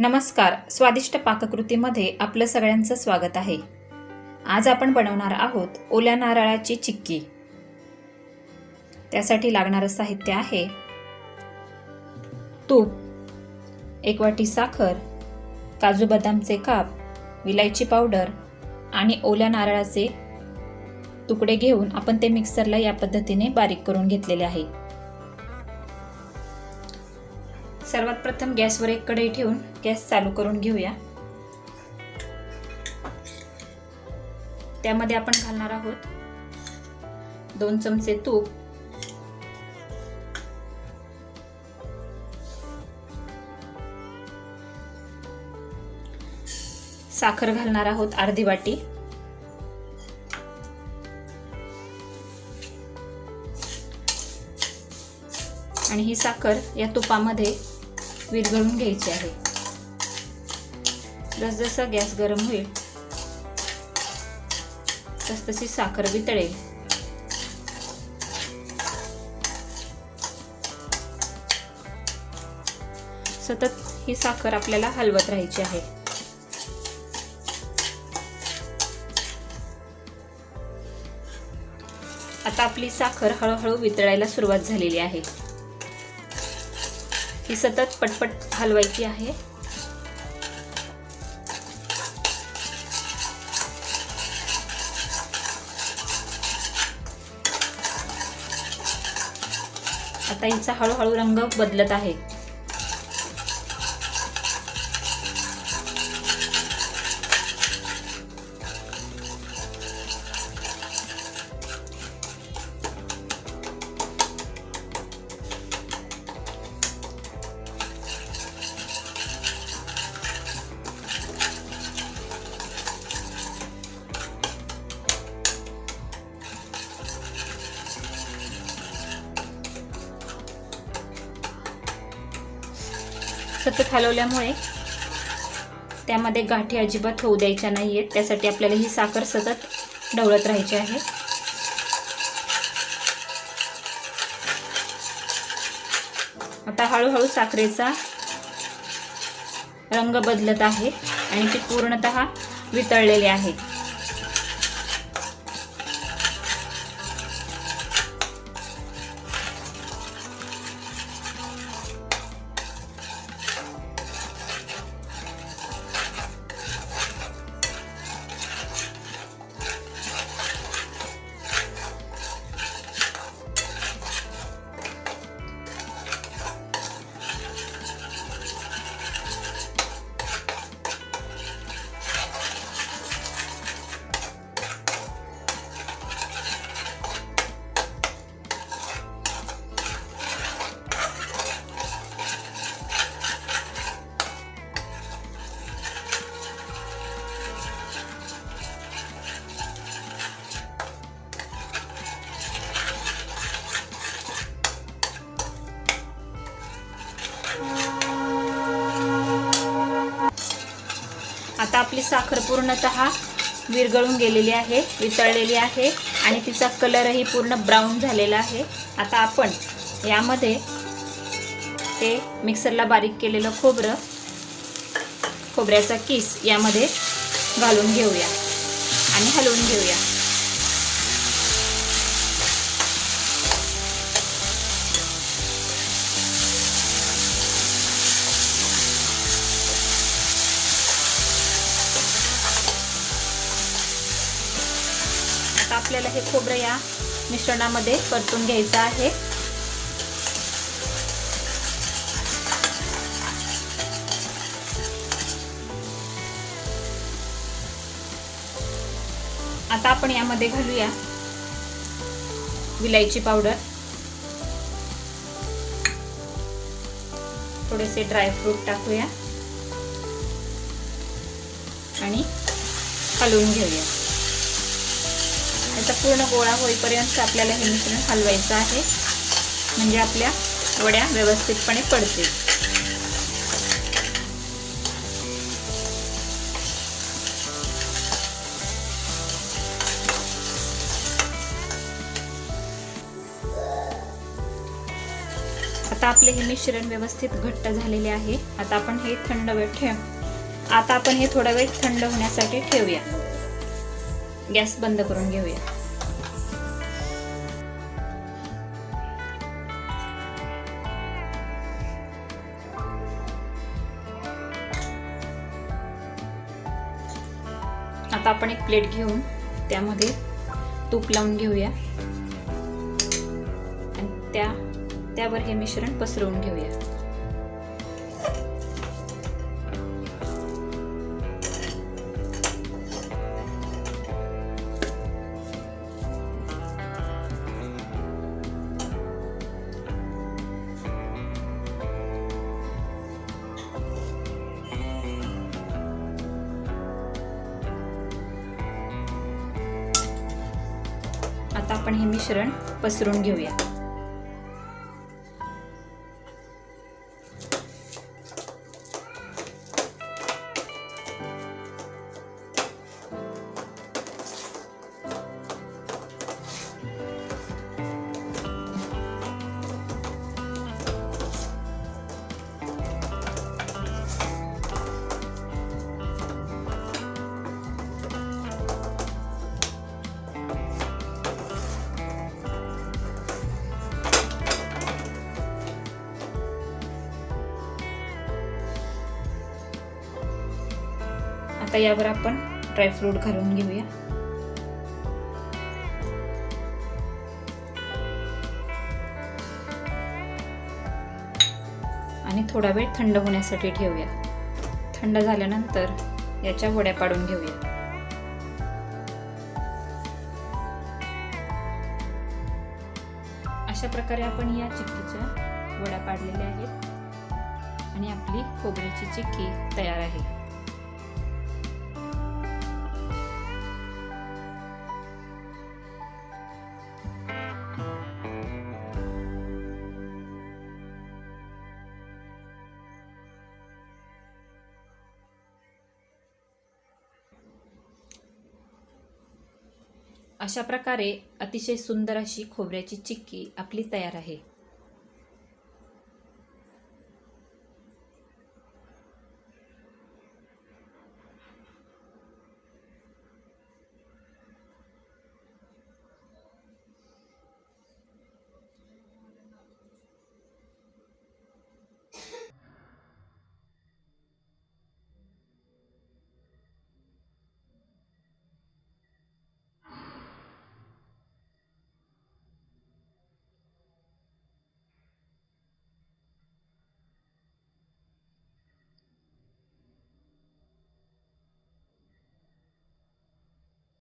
नमस्कार. स्वादिष्ट पाककृतीमध्ये आपलं सगळ्यांचं स्वागत आहे. आज आपण बनवणार आहोत ओल्या नारळाची चिक्की. त्यासाठी लागणारं साहित्य आहे तूप एक वाटी साखर काजू बदामचे काप विलायची पावडर आणि ओल्या नारळाचे तुकडे घेऊन आपण ते मिक्सरला या पद्धतीने बारीक करून घेतलेले आहे. सर्वात प्रथम गॅसवर एक कढई ठेवून गॅस चालू करून घेऊया. त्यामध्ये आपण घालणार आहोत दोन चमचे तूप. साखर घालणार आहोत अर्धी वाटी. आणि ही साखर या तुपामध्ये विरघळून घ्यायची आहे. जसजसा गॅस गरम होईल तसतशी साखर वितळेल सतत ही साखर आपल्याला हलवत राहायची आहे. आता आपली साखर हळूहळू वितळायला सुरुवात झालेली आहे. ही सतत पटपट हलवायची आहे. आता हिचा हळूहळू रंग बदलत आहे. सतत हलवल्यामुळे त्यामध्ये गाठी अजिबात होऊ द्यायच्या नाही आहेत. त्यासाठी आपल्याला ही साखर सतत ढवळत राहायची आहे. आता हळूहळू साखरेचा रंग बदलत आहे आणि ती पूर्णत वितळलेली आहे. आता आपली साखर पूर्णतः विरघळून गेलेली आहे वितळलेली आहे आणि तिचा कलरही पूर्ण ब्राऊन झालेला आहे. आता आपण यामध्ये ते मिक्सरला बारीक केलेलं खोबरं खोबऱ्याचा किस यामध्ये घालून घेऊया आणि हलवून घेऊया. आपल्याला हे खोबरं या मिश्रणामध्ये परतून घ्यायचं आहे. आता आपण यामध्ये घालूया विलायची पावडर. थोडेसे ड्रायफ्रूट टाकूया. आणि हलवून घेऊया. असा पूर्ण गोळा होईपर्यंत आपल्याला हे मिश्रण हलवायचं आहे. म्हणजे आपल्या वड्या व्यवस्थितपणे पडतील. आता आता आपले हे मिश्रण व्यवस्थित घट्ट झालेले आहे. आता आपण हे थंड वेळ ठेव आता आपण हे थोडा वेळ थंड होण्यासाठी ठेवूया. गॅस बंद करून घेऊया. आता आपण एक प्लेट घेऊन त्यामध्ये तूप लावून घेऊया. आणि त्या त्यावर हे मिश्रण पसरवून घेऊया. आता आपण हे मिश्रण पसरून घेऊया. आता यावर आपण ड्रायफ्रूट घालून घेऊया. आणि थोडा वेळ थंड होण्यासाठी ठेवूया. थंड झाल्यानंतर याच्या वड्या पाडून घेऊया. अशा प्रकारे आपण या चिक्कीच्या वड्या पाडलेल्या आहेत. आणि आपली खोबऱ्याची चिक्की तयार आहे. अशा प्रकारे अतिशय सुंदर अशी खोबऱ्याची चिक्की आपली तयार आहे.